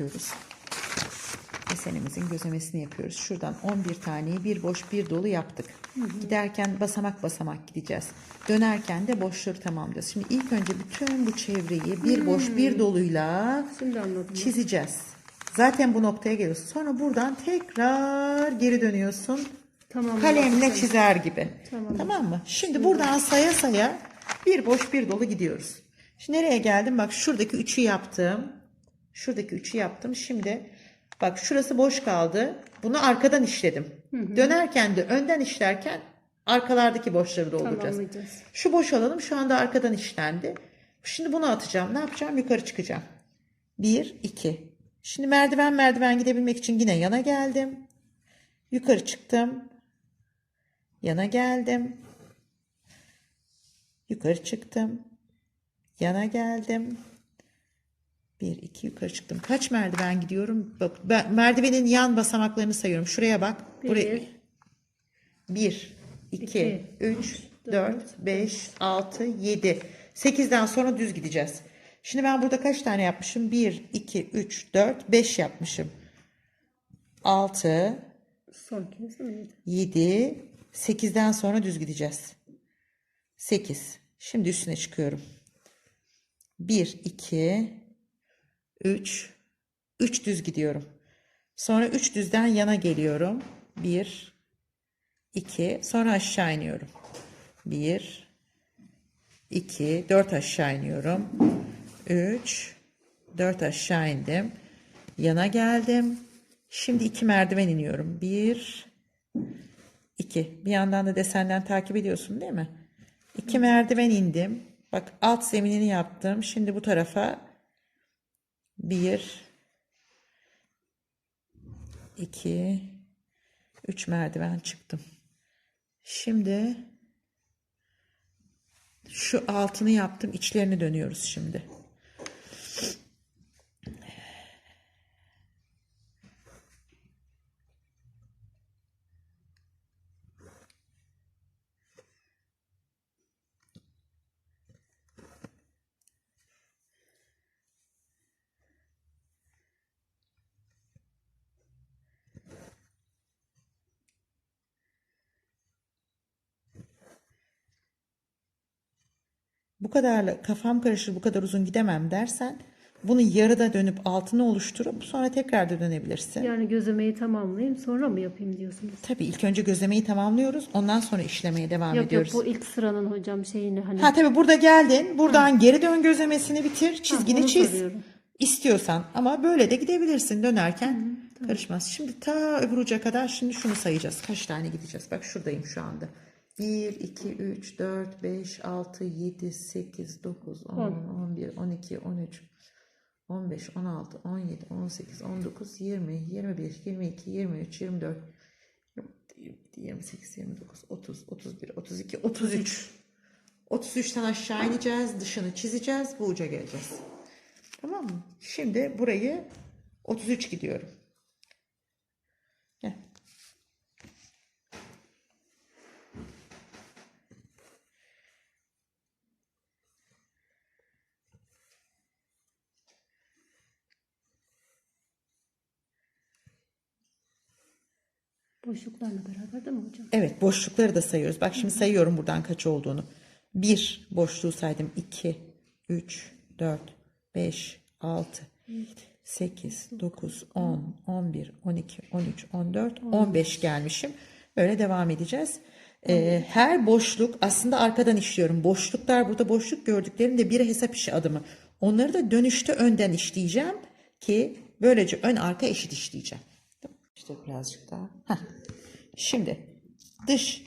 yapıyoruz. Desenimizin gözlemesini yapıyoruz. Şuradan 11 taneyi bir boş bir dolu yaptık. Giderken basamak basamak gideceğiz. Dönerken de boşları tamamlayacağız. Şimdi ilk önce bütün bu çevreyi bir boş bir doluyla çizeceğiz. Zaten bu noktaya geliyorsun. Sonra buradan tekrar geri dönüyorsun. Tamam. Kalemle çizer gibi. Tamam. Tamam mı? Şimdi buradan saya saya bir boş bir dolu gidiyoruz. Şimdi nereye geldim? Bak şuradaki üçü yaptım. Şuradaki üçü yaptım. Şimdi bak şurası boş kaldı. Bunu arkadan işledim. Dönerken de önden işlerken arkalardaki boşları dolduracağız. Şu boş alalım şu anda arkadan işlendi. Şimdi bunu atacağım. Ne yapacağım? Yukarı çıkacağım. Bir, iki. Şimdi merdiven merdiven gidebilmek için yine yana geldim. Yukarı çıktım. Yana geldim. Yukarı çıktım. Yana geldim. Bir, iki yukarı çıktım. Kaç merdiven gidiyorum? Bak ben merdivenin yan basamaklarını sayıyorum. Şuraya bak. Buraya. Bir. 1, 2, İki, 3, 4, 5, 6, 7. 8'den sonra düz gideceğiz. Şimdi ben burada kaç tane yapmışım? 1, 2, 3, 4, 5 yapmışım. 6, Son kez değil mi? 7, 8'den sonra düz gideceğiz. 8. Şimdi üstüne çıkıyorum. 1, 2, 3, 3 düz gidiyorum. Sonra 3 düzden yana geliyorum. 1, 2, sonra aşağı iniyorum. 1, 2, 4 aşağı iniyorum. 3, 4 aşağı indim. Yana geldim. Şimdi 2 merdiven iniyorum. 1, 2. Bir yandan da desenden takip ediyorsun değil mi? 2 merdiven indim. Bak alt zeminini yaptım. Şimdi bu tarafa 1, 2, 3 merdiven çıktım. Şimdi şu altını yaptım. içlerini dönüyoruz şimdi. Bu kadarla kafam karışır bu kadar uzun gidemem dersen bunu yarıda dönüp altını oluşturup sonra tekrar da dönebilirsin. Yani gözlemeyi tamamlayayım sonra mı yapayım diyorsunuz? Tabii ilk önce gözlemeyi tamamlıyoruz. Ondan sonra işlemeye devam Yok yok ediyoruz. bu ilk sıranın hocam şeyini hani. Ha tabii burada geldin. Buradan geri dön gözlemesini bitir. Çizgini onu çiz. soruyorum. İstiyorsan ama böyle de gidebilirsin dönerken karışmaz. Şimdi ta öbür uca kadar şimdi şunu sayacağız. Kaç tane gideceğiz? Bak şuradayım şu anda. 1, 2, 3, 4, 5, 6, 7, 8, 9, 10, 11, 12, 13, 15, 16, 17, 18, 19, 20, 21, 22, 23, 24, 28, 29, 30, 31, 32, 33. 33'ten aşağı ineceğiz. Dışını çizeceğiz. Bu uca geleceğiz. Tamam mı? Şimdi burayı 33 gidiyorum. Gel. Boşluklarla beraber değil mi hocam? Evet boşlukları da sayıyoruz. Bak şimdi sayıyorum buradan kaç olduğunu. 1 boşluğu saydım. 2, 3, 4, 5, 6, 8, 9, 10, 11, 12, 13, 14, 15 gelmişim. Böyle devam edeceğiz. Ee, her boşluk aslında arkadan işliyorum. Boşluklar burada boşluk gördüklerimde bir hesap işi adımı. Onları da dönüşte önden işleyeceğim ki böylece ön arka eşit işleyeceğim. İşte birazcık daha. Heh. Şimdi dış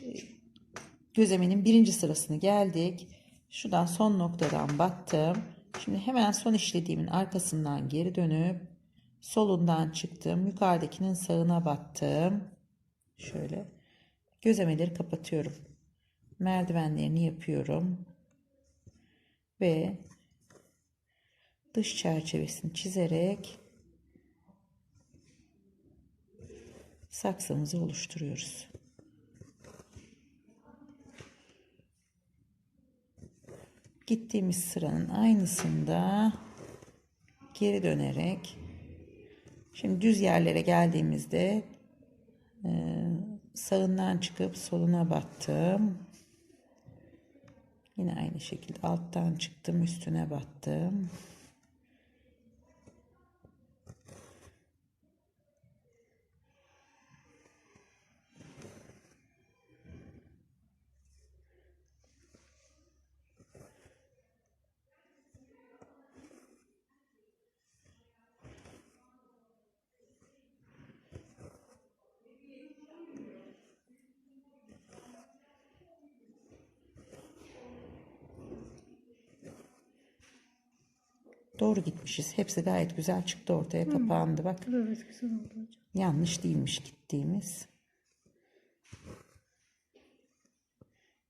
gözleminin birinci sırasını geldik. Şuradan son noktadan battım. Şimdi hemen son işlediğimin arkasından geri dönüp solundan çıktım. Yukarıdakinin sağına battım. Şöyle gözlemeleri kapatıyorum. Merdivenlerini yapıyorum. Ve dış çerçevesini çizerek saksımızı oluşturuyoruz. Gittiğimiz sıranın aynısında geri dönerek Şimdi düz yerlere geldiğimizde e, sağından çıkıp soluna battım. Yine aynı şekilde alttan çıktım üstüne battım. Doğru gitmişiz. Hepsi gayet güzel çıktı ortaya kapandı bak. Evet güzel oldu hocam. Yanlış değilmiş gittiğimiz.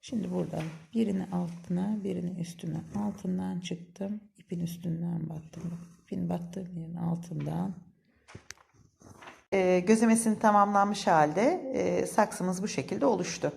Şimdi burada birini altına, birini üstüne. Altından çıktım. ipin üstünden battım. İpin battığım yerin altından. Ee, gözlemesini tamamlanmış halde e, saksımız bu şekilde oluştu.